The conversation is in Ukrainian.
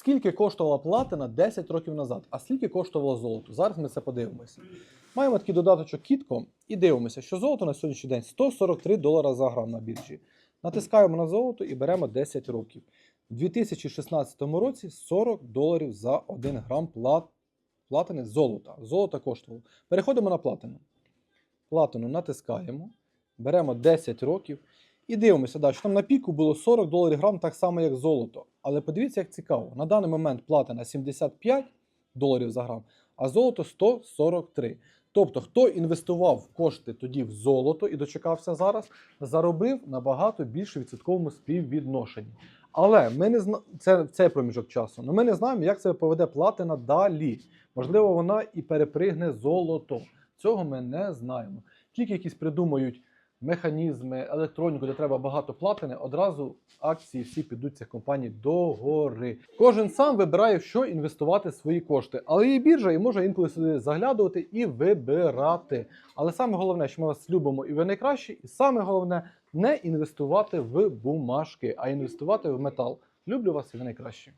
Скільки коштувала платина 10 років назад, а скільки коштувало золото? Зараз ми це подивимося. Маємо такий додаточок Кітко і дивимося, що золото на сьогоднішній день 143 долара за грам на біржі. Натискаємо на золото і беремо 10 років. У 2016 році 40 доларів за 1 грам плат... платини золота. Золото коштувало. Переходимо на платину. Платину натискаємо, беремо 10 років і дивимося, що там на піку було 40 доларів грам, так само, як золото. Але подивіться, як цікаво. На даний момент платина 75 доларів за грам, а золото 143. Тобто, хто інвестував кошти тоді в золото і дочекався зараз, заробив набагато більше відсотковому співвідношенні. Але ми не зна... це цей проміжок часу. але ми не знаємо, як себе поведе платина далі. Можливо, вона і перепригне золото. Цього ми не знаємо. Тільки якісь придумають механізми, електроніку, де треба багато платини, одразу акції всі підуть цих компаній догори. Кожен сам вибирає, в що інвестувати свої кошти. Але є біржа і може інколи сюди заглядувати і вибирати. Але саме головне, що ми вас любимо і ви найкращі, і саме головне не інвестувати в бумажки, а інвестувати в метал. Люблю вас і ви найкращі.